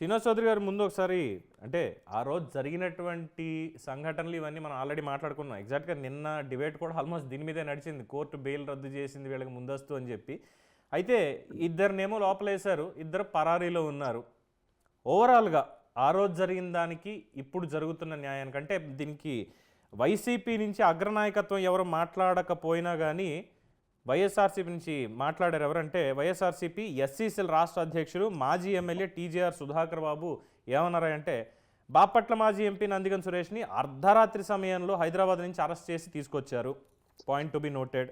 శ్రీనివాస్ చౌదరి గారు ముందు ఒకసారి అంటే ఆ రోజు జరిగినటువంటి సంఘటనలు ఇవన్నీ మనం ఆల్రెడీ మాట్లాడుకున్నాం. ఎగ్జాక్ట్గా నిన్న డిబేట్ కూడా ఆల్మోస్ట్ దీని మీదే నడిచింది. కోర్టు బెయిల్ రద్దు చేసింది వీళ్ళకి ముందస్తు అని చెప్పి. అయితే ఇద్దరినేమో లోపలేశారు. ఇద్దరు పరారీలో ఉన్నారు. ఓవరాల్గా ఆ రోజు జరిగిన దానికి ఇప్పుడు జరుగుతున్న న్యాయానికి అంటే దీనికి వైసీపీ నుంచి అగ్రనాయకత్వం ఎవరు మాట్లాడకపోయినా కానీ వైఎస్ఆర్సీపీ నుంచి మాట్లాడారు ఎవరంటే వైఎస్ఆర్సీపీ ఎస్సీసీల రాష్ట్ర అధ్యక్షులు మాజీ ఎమ్మెల్యే టీజేఆర్ సుధాకర్ బాబు. ఏమన్నారంటే బాపట్ల మాజీ ఎంపీ నందిగం సురేష్ని అర్ధరాత్రి సమయంలో హైదరాబాద్ నుంచి అరెస్ట్ చేసి తీసుకొచ్చారు. Point to be noted.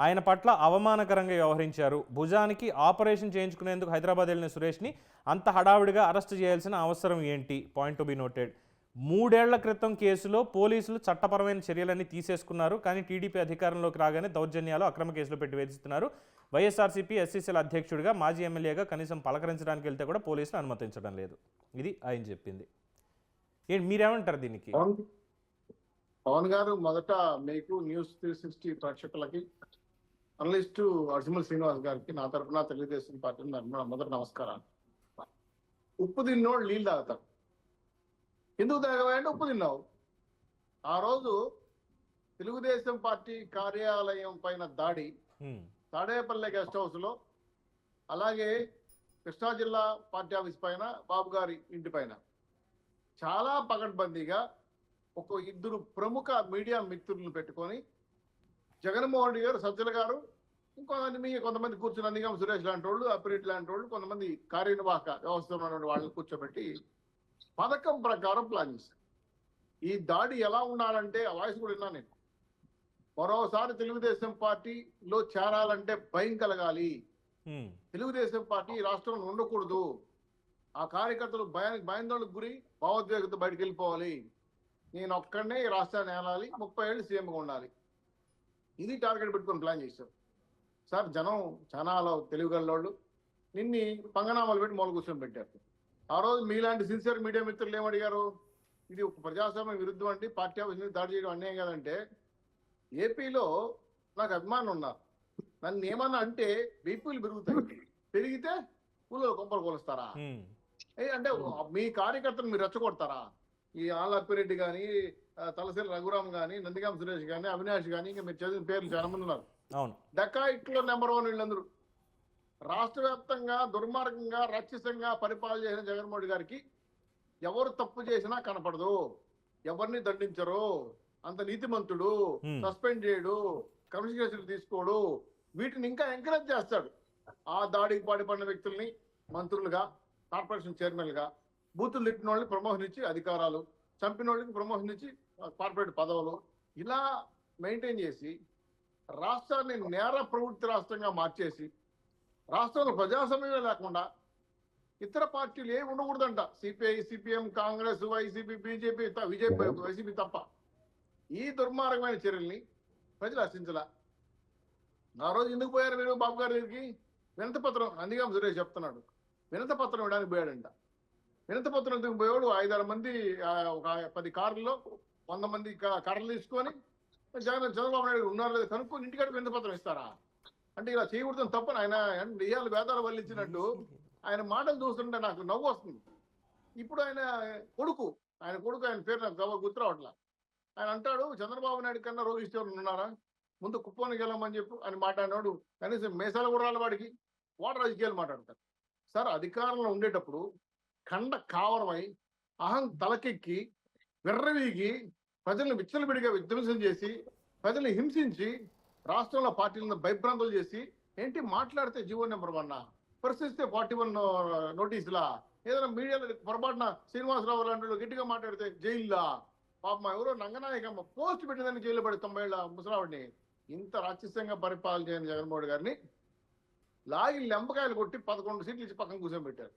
ఆయన పట్ల అవమానకరంగా వ్యవహరించారు. భుజానికి ఆపరేషన్ చేయించుకునేందుకు హైదరాబాద్ వెళ్ళిన సురేష్ని అంత హడావుడిగా అరెస్ట్ చేయాల్సిన అవసరం ఏంటి? Point to be noted. మూడేళ్ళ క్రితం కేసులో పోలీసులు చట్టపరమైన చర్యలన్నీ తీసేసుకున్నారు. కానీ టీడీపీ అధికారంలోకి రాగానే దౌర్జన్యాలు అక్రమ కేసులు పెట్టి వేధిస్తున్నారు. వైఎస్ఆర్సీపీ ఎస్సీసీల అధ్యక్షుడిగా మాజీ ఎమ్మెల్యేగా కనీసం పలకరించడానికి వెళ్తే కూడా పోలీసులు అనుమతించడం లేదు. ఇది ఆయన చెప్పింది. ఏంటి మీరేమంటారు దీనికి? పవన్ గారు మొదట మీకు న్యూస్ త్రీ సిక్స్టీ ప్రేక్షకులకి అనలిస్టు అర్జుమల్ శ్రీనివాస్ గారికి నా తరఫున తెలుగుదేశం పార్టీ తరఫున మొదటి నమస్కారాలు. ఉప్పు తిన్నోడు నీళ్ళు తాగుతారు. ఎందుకు తాగవంటే ఉప్పు తిన్నావు. ఆ రోజు తెలుగుదేశం పార్టీ కార్యాలయం పైన దాడి. తాడేపల్లె గెస్ట్ హౌస్లో అలాగే కృష్ణా జిల్లా పార్టీ ఆఫీస్ పైన బాబు గారి ఇంటి పైన. చాలా పకడ్బందీగా ఒక ఇద్దరు ప్రముఖ మీడియా మిత్రులను పెట్టుకొని జగన్మోహన్ రెడ్డి గారు సజ్జల గారు ఇంకొంతమంది మీ కొంతమంది కూర్చుని నందిగం సురేష్ లాంటి వాళ్ళు అప్రీట్ లాంటి వాళ్ళు కొంతమంది కార్యనిర్వాహక వ్యవస్థ ఉన్నటువంటి వాళ్ళని కూర్చోబెట్టి పథకం ప్రకారం ప్లాన్ చేశారు ఈ దాడి ఎలా ఉండాలంటే ఆ వాయిస్ కూడా విన్నాను నేను. మరోసారి తెలుగుదేశం పార్టీలో చేరాలంటే భయం కలగాలి. తెలుగుదేశం పార్టీ ఈ రాష్ట్రంలో ఉండకూడదు. ఆ కార్యకర్తలు భయానికి భయాందోళనకు గురి భావోద్వేగంతో బయటకు వెళ్ళిపోవాలి. నేను ఒక్కడనే ఈ రాష్ట్రాన్ని ఏలాలి ముప్పై ఏళ్ళు సీఎంగా ఉండాలి. ఇది టార్గెట్ పెట్టుకొని ప్లాన్ చేశారు సార్ జనం చాలా తెలివిగల్లోళ్ళు నిన్ని పంగనామాలు పెట్టి మొదలు కూర్చొని పెట్టారు. ఆ రోజు మీలాంటి సిన్సియర్ మీడియా మిత్రులు ఏమడిగారు ఇది ఒక ప్రజాస్వామ్య విరుద్ధం అండి పార్టీ ఆఫీస్ మీద దాడి చేయడం అన్యాయం కదంటే ఏపీలో నాకు అభిమానం ఉన్నారు. నన్ను ఏమన్నా అంటే బీపీలు పెరుగుతాయి. పెరిగితే కూలీలు కొంపలు కొలుస్తారా? అంటే మీ కార్యకర్తలు మీరు రెచ్చగొడతారా? ఈ ఆలప్పిరెడ్డి కానీ తలసిరి రఘురామ్ కానీ నందిగాం సురేష్ కానీ అవినాష్ కానీ ఇంకా మీరు చదివిన పేర్లు చాలా మంది ఉన్నారు. అవును. డకాయిట్లో నెంబర్ వన్ వీళ్ళందరూ. రాష్ట్ర వ్యాప్తంగా దుర్మార్గంగా రాక్షసంగా పరిపాలన చేసిన జగన్మోహన్ గారికి ఎవరు తప్పు చేసినా కనపడదు. ఎవరిని దండించరు. అంత నీతిమంతుడు. సస్పెండ్ చేయడు కమిషన్ తీసుకోడు. వీటిని ఇంకా ఎంకరేజ్ చేస్తాడు. ఆ దాడికి పాటుపడిన వ్యక్తుల్ని మంత్రులుగా కార్పొరేషన్ చైర్మన్లుగా బూతులు తిట్టిన వాళ్ళని ప్రమోషన్ ఇచ్చి అధికారాలు చంపిన వాళ్ళకి ప్రమోషన్ ఇచ్చి కార్పొరేట్ పదవులు ఇలా మెయింటైన్ చేసి రాష్ట్రాన్ని నేర ప్రవృత్తి రాష్ట్రంగా మార్చేసి రాష్ట్రంలో ప్రజాస్వామ్యమే లేకుండా ఇతర పార్టీలు ఏమి ఉండకూడదంట. CPI CPM Congress YCP BJP విజయపీ YCP తప్ప ఈ దుర్మార్గమైన చర్యల్ని ప్రజలు హర్షించలా ఆ రోజు ఎందుకు పోయారు మీరు బాబు గారి దగ్గరికి? వినతి పత్రం అందుకే సురేష్ చెప్తున్నాడు. వినతి పత్రం ఇవ్వడానికి పోయాడంట. వినతి పత్రం ఎందుకు పోయాడు ఐదారు మంది ఒక పది కార్లలో వంద మంది కర్రలు తీసుకొని జగన్ చంద్రబాబు నాయుడు ఉన్నారు లేదా కనుక్కొని ఇంటికాడ వినతి పత్రం ఇస్తారా? అంటే ఇలా చేయకూడదని తప్పని ఆయన ఇయ్యాలి వేదాలు వల్లించినట్టు ఆయన మాటలు చూస్తుంటే నాకు నవ్వు వస్తుంది. ఇప్పుడు ఆయన కొడుకు ఆయన కొడుకు ఆయన పేరు నాకు గవ గుర్తు రావట్లా. ఆయన అంటాడు చంద్రబాబు నాయుడు కన్నా రోహిత్ ఉన్నారా? ముందు కుప్పానికి వెళ్ళమని చెప్పు అని మాట్లాడినాడు. కనీసం మేసాల కూడా వాడికి వాడు రాజకీయాలు మాట్లాడతారు. సార్ అధికారంలో ఉండేటప్పుడు కండ కావరమై అహం తలకెక్కి విర్రవీగి ప్రజల్ని విచ్చలవిడిగా విధ్వంసం చేసి ప్రజల్ని హింసించి రాష్ట్రంలో పార్టీలను భయభ్రాంతులు చేసి ఏంటి మాట్లాడితే జీవో నెంబర్ వన్ ప్రశ్నిస్తే ఫార్టీ వన్ నోటీసులా? ఏదైనా మీడియాలో పొరపాటున శ్రీనివాసరావు లాంటి వాళ్ళు గట్టిగా మాట్లాడితే జైల్లా? పాపం ఎవరో నంగనాయకమ్మ పోస్ట్ పెట్టిందని జైలు పడి తొంభై ఏళ్ళ ముసలావిడిని. ఇంత రాక్షసంగా పరిపాలన చేయని జగన్మోహన్ గారిని లాగి లెంపకాయలు కొట్టి పదకొండు సీట్లు ఇచ్చి పక్కన కూర్చొని పెట్టారు